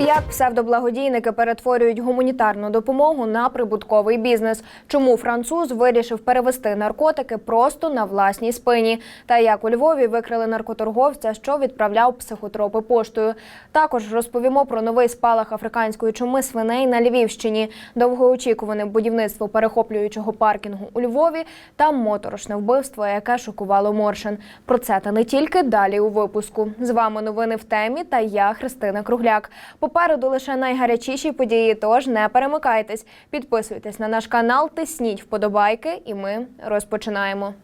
Як псевдоблагодійники перетворюють гуманітарну допомогу на прибутковий бізнес? Чому француз вирішив перевести наркотики просто на власній спині? Та як у Львові викрили наркоторговця, що відправляв психотропи поштою? Також розповімо про новий спалах африканської чуми свиней на Львівщині, довгоочікуване будівництво перехоплюючого паркінгу у Львові та моторошне вбивство, яке шокувало Моршин. Про це та не тільки далі у випуску. З вами новини в темі та я Христина Кругляк. Попереду лише найгарячіші події, тож не перемикайтесь. Підписуйтесь на наш канал, тисніть вподобайки, і ми розпочинаємо.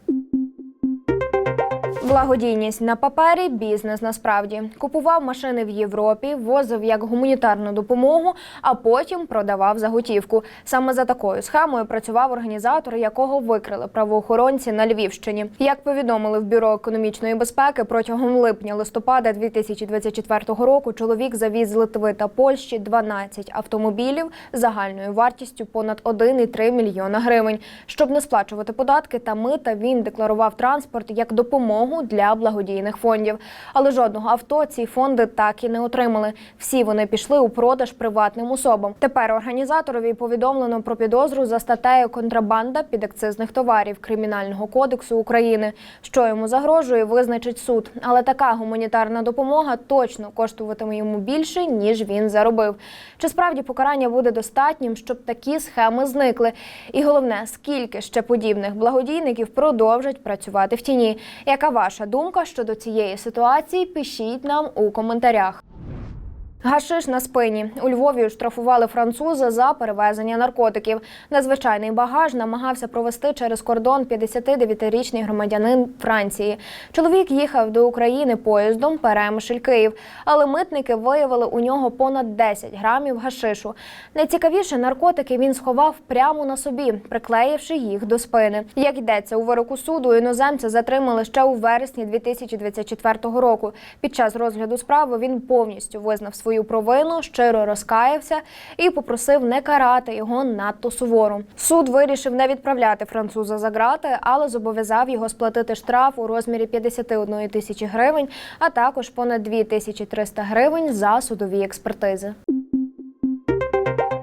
Благодійність на папері, бізнес насправді купував машини в Європі, возив як гуманітарну допомогу, а потім продавав за готівку. Саме за такою схемою працював організатор, якого викрили правоохоронці на Львівщині. Як повідомили в бюро економічної безпеки, протягом липня-листопада 2024 року чоловік завіз з Литви та Польщі 12 автомобілів загальною вартістю понад 1,3 мільйона гривень. Щоб не сплачувати податки та мита, він декларував транспорт як допомогу для благодійних фондів. Але жодного авто ці фонди так і не отримали. Всі вони пішли у продаж приватним особам. Тепер організаторові повідомлено про підозру за статтею контрабанда підакцизних товарів Кримінального кодексу України. Що йому загрожує, визначить суд. Але така гуманітарна допомога точно коштуватиме йому більше ніж він заробив. Чи справді покарання буде достатнім, щоб такі схеми зникли? І головне, скільки ще подібних благодійників продовжать працювати в тіні? Яка ваша думка щодо цієї ситуації? Пишіть нам у коментарях. Гашиш на спині у Львові штрафували француза за перевезення наркотиків. Незвичайний багаж намагався провести через кордон 59-річний громадянин Франції. Чоловік їхав до України поїздом Перемишль Київ, але митники виявили у нього понад 10 грамів гашишу. Найцікавіше наркотики він сховав прямо на собі, приклеївши їх до спини. Як йдеться у вироку суду, іноземця затримали ще у вересні 2024 року. Під час розгляду справи він повністю визнав свою провину, щиро розкаявся і попросив не карати його надто суворо. Суд вирішив не відправляти француза за грати, але зобов'язав його сплатити штраф у розмірі 51 тисячі гривень, а також понад 2300 гривень за судові експертизи.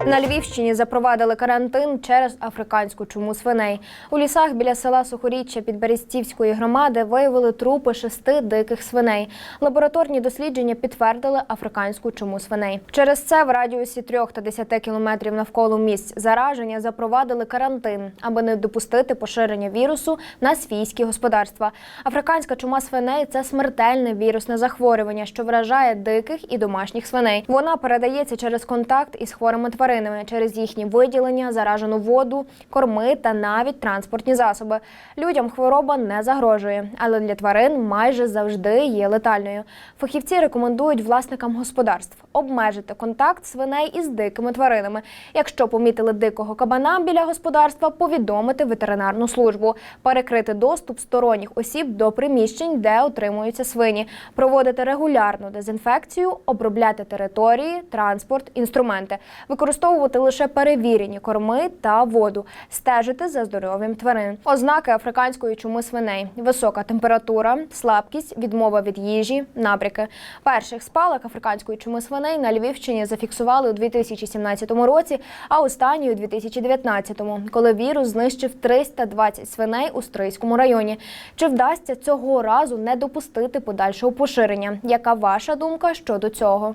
На Львівщині запровадили карантин через африканську чуму свиней. У лісах біля села Сухоріччя Підберестівської громади виявили трупи шести диких свиней. Лабораторні дослідження підтвердили африканську чуму свиней. Через це в радіусі 3 та 10 кілометрів навколо місць зараження запровадили карантин, аби не допустити поширення вірусу на свійські господарства. Африканська чума свиней це смертельне вірусне захворювання, що вражає диких і домашніх свиней. Вона передається через контакт із хворими тваринами через їхні виділення, заражену воду, корми та навіть транспортні засоби. Людям хвороба не загрожує, але для тварин майже завжди є летальною. Фахівці рекомендують власникам господарств обмежити контакт свиней із дикими тваринами. Якщо помітили дикого кабана біля господарства, повідомити ветеринарну службу, перекрити доступ сторонніх осіб до приміщень, де отримуються свині, проводити регулярну дезінфекцію, обробляти території, транспорт, інструменти, використовувати лише перевірені корми та воду, стежити за здоров'ям тварин. Ознаки африканської чуми свиней: висока температура, слабкість, відмова від їжі, набряки. Перших спалах африканської чуми свиней на Львівщині зафіксували у 2017 році, а останній у 2019-му, коли вірус знищив 320 свиней у Стрийському районі. Чи вдасться цього разу не допустити подальшого поширення? Яка ваша думка щодо цього?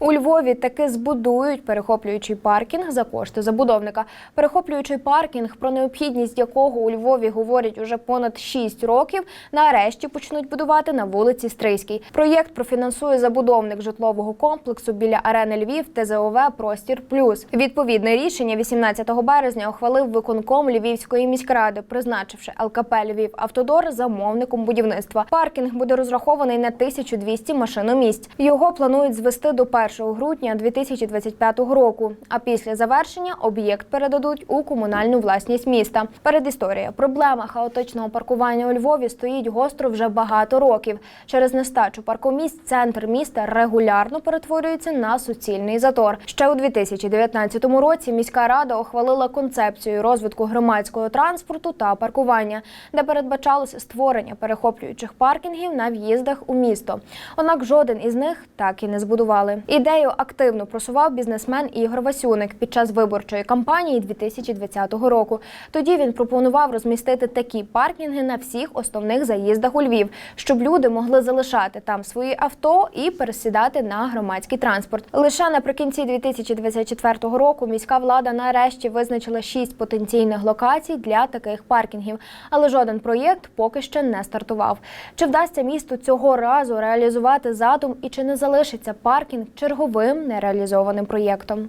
У Львові таки збудують перехоплюючий паркінг за кошти забудовника. Перехоплюючий паркінг, про необхідність якого у Львові говорять уже понад 6 років, нарешті почнуть будувати на вулиці Стрийській. Проєкт профінансує забудовник житлового комплексу біля арени Львів ТЗОВ Простір Плюс. Відповідне рішення 18 березня ухвалив виконком Львівської міськради, призначивши ЛКП Львів Автодор замовником будівництва. Паркінг буде розрахований на 1200 машиномісць. Його планують звести до 1 грудня 2025 року. А після завершення об'єкт передадуть у комунальну власність міста. Передісторія проблема хаотичного паркування у Львові стоїть гостро вже багато років. Через нестачу паркомісць центр міста регулярно перетворюється на суцільний затор. Ще у 2019 році міська рада ухвалила концепцію розвитку громадського транспорту та паркування, де передбачалося створення перехоплюючих паркінгів на в'їздах у місто. Однак жоден із них так і не збудували. Ідею активно просував бізнесмен Ігор Васюник під час виборчої кампанії 2020 року. Тоді він пропонував розмістити такі паркінги на всіх основних заїздах у Львів, щоб люди могли залишати там свої авто і пересідати на громадський транспорт. Лише наприкінці 2024 року міська влада нарешті визначила шість потенційних локацій для таких паркінгів, але жоден проєкт поки ще не стартував. Чи вдасться місту цього разу реалізувати задум і чи не залишиться паркінг черговим нереалізованим проєктом?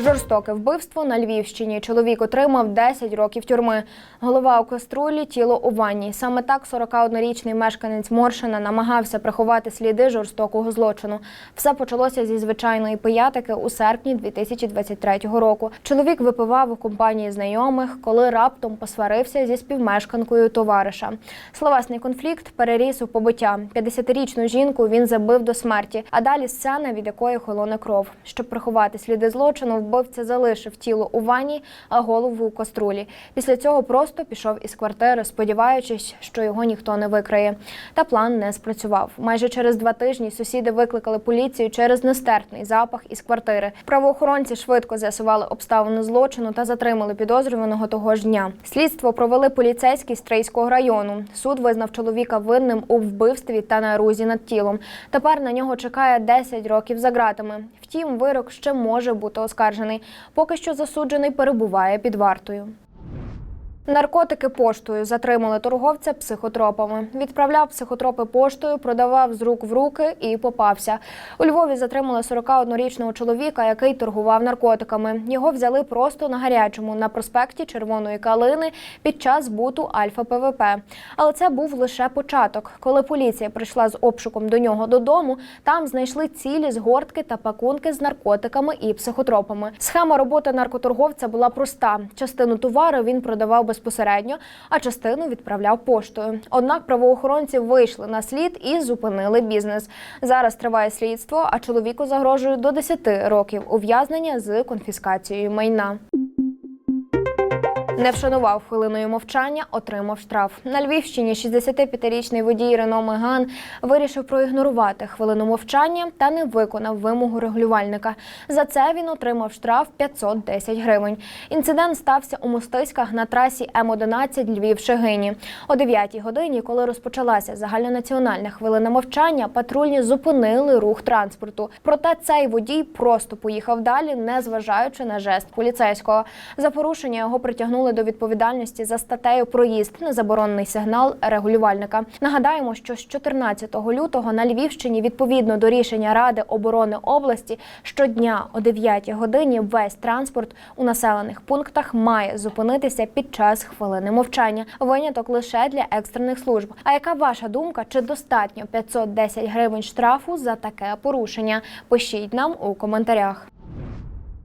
Жорстоке вбивство на Львівщині. Чоловік отримав 10 років тюрми. Голова у каструлі, тіло у ванні. Саме так 41-річний мешканець Моршина намагався приховати сліди жорстокого злочину. Все почалося зі звичайної пиятики у серпні 2023 року. Чоловік випивав у компанії знайомих, коли раптом посварився зі співмешканкою товариша. Словесний конфлікт переріс у побиття. 50-річну жінку він забив до смерті. А далі сцена, від якої холоне кров. Щоб приховати сліди злочину, вбивця залишив тіло у ванні, а голову у каструлі. Після цього просто пішов із квартири, сподіваючись, що його ніхто не викриє. Та план не спрацював. Майже через два тижні сусіди викликали поліцію через нестерпний запах із квартири. Правоохоронці швидко з'ясували обставини злочину та затримали підозрюваного того ж дня. Слідство провели поліцейські з Трейського району. Суд визнав чоловіка винним у вбивстві та нарузі над тілом. Тепер на нього чекає 10 років за ґратами. Втім, вирок ще може бути оскаржений. Поки що засуджений перебуває під вартою. Наркотики поштою затримали торговця психотропами. Відправляв психотропи поштою, продавав з рук в руки і попався. У Львові затримали 41-річного чоловіка, який торгував наркотиками. Його взяли просто на гарячому на проспекті Червоної Калини під час збуту Альфа ПВП. Але це був лише початок. Коли поліція прийшла з обшуком до нього додому, там знайшли цілі згортки та пакунки з наркотиками і психотропами. Схема роботи наркоторговця була проста: частину товару він продавав безпосередньо, а частину відправляв поштою. Однак правоохоронці вийшли на слід і зупинили бізнес. Зараз триває слідство, а чоловіку загрожує до 10 років ув'язнення з конфіскацією майна. Не вшанував хвилиною мовчання, отримав штраф. На Львівщині 65-річний водій Рено Меган вирішив проігнорувати хвилину мовчання та не виконав вимогу регулювальника. За це він отримав штраф 510 гривень. Інцидент стався у Мостиськах на трасі М11 Львів-Шегині. О 9 годині, коли розпочалася загальнонаціональна хвилина мовчання, патрульні зупинили рух транспорту. Проте цей водій просто поїхав далі, не зважаючи на жест поліцейського. За порушення його притягнули до відповідальності за статтею проїзд на заборонений сигнал регулювальника. Нагадаємо, що з 14 лютого на Львівщині відповідно до рішення Ради оборони області щодня о 9 годині весь транспорт у населених пунктах має зупинитися під час хвилини мовчання. Виняток лише для екстрених служб. А яка ваша думка? Чи достатньо 510 гривень штрафу за таке порушення? Пишіть нам у коментарях.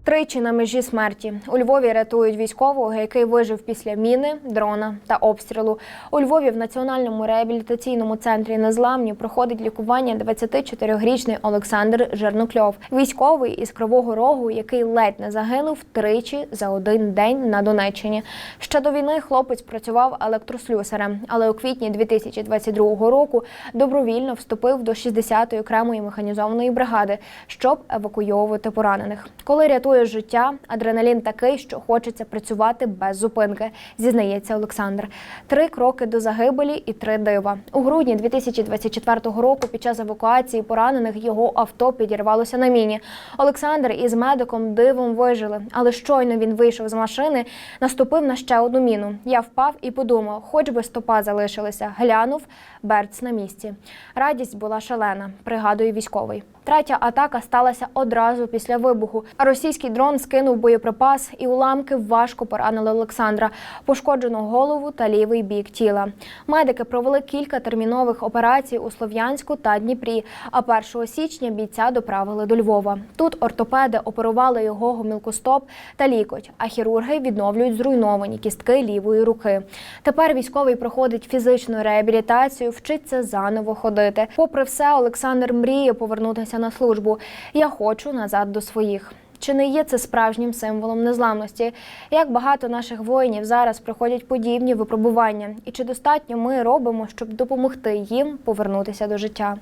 Тричі на межі смерті у Львові рятують військового, який вижив після міни, дрона та обстрілу. У Львові в національному реабілітаційному центрі незламні проходить лікування 24-річний Олександр Жернокльов, військовий із Кривого Рогу, який ледь не загинув тричі за один день на Донеччині. Ще до війни хлопець працював електрослюсарем, але у квітні 2022 року добровільно вступив до 60-ї окремої механізованої бригади, щоб евакуйовувати поранених. Коли рятує життя, адреналін такий, що хочеться працювати без зупинки, зізнається Олександр. Три кроки до загибелі і три дива. У грудні 2024 року під час евакуації поранених його авто підірвалося на міні. Олександр із медиком дивом вижили, але щойно він вийшов з машини, наступив на ще одну міну. Я впав і подумав, хоч би стопа залишилася. Глянув Берц на місці. Радість була шалена, пригадує військовий. Третя атака сталася одразу після вибуху. Російський дрон скинув боєприпас, і уламки важко поранили Олександра, пошкоджено голову та лівий бік тіла. Медики провели кілька термінових операцій у Слов'янську та Дніпрі. А 1 січня бійця доправили до Львова. Тут ортопеди оперували його гомілкостоп та лікоть, а хірурги відновлюють зруйновані кістки лівої руки. Тепер військовий проходить фізичну реабілітацію, вчиться заново ходити. Попри все, Олександр мріє повернутися на службу. Я хочу назад до своїх. Чи не є це справжнім символом незламності? Як багато наших воїнів зараз проходять подібні випробування, і чи достатньо ми робимо, щоб допомогти їм повернутися до життя?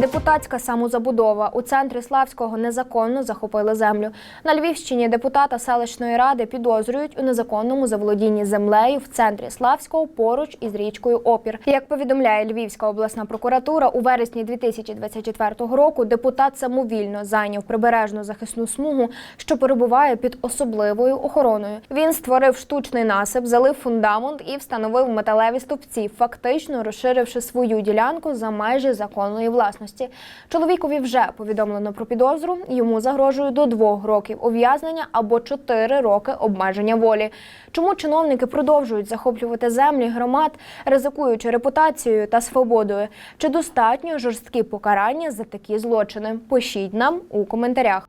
Депутатська самозабудова у центрі Славського незаконно захопили землю. На Львівщині депутата селищної ради підозрюють у незаконному заволодінні землею в центрі Славського поруч із річкою Опір. Як повідомляє Львівська обласна прокуратура, у вересні 2024 року депутат самовільно зайняв прибережну захисну смугу, що перебуває під особливою охороною. Він створив штучний насип, залив фундамент і встановив металеві стовпці, фактично розширивши свою ділянку за межі законної власності. Чоловікові вже повідомлено про підозру. Йому загрожує до двох років ув'язнення або чотири роки обмеження волі. Чому чиновники продовжують захоплювати землі громад, ризикуючи репутацією та свободою? Чи достатньо жорсткі покарання за такі злочини? Пишіть нам у коментарях.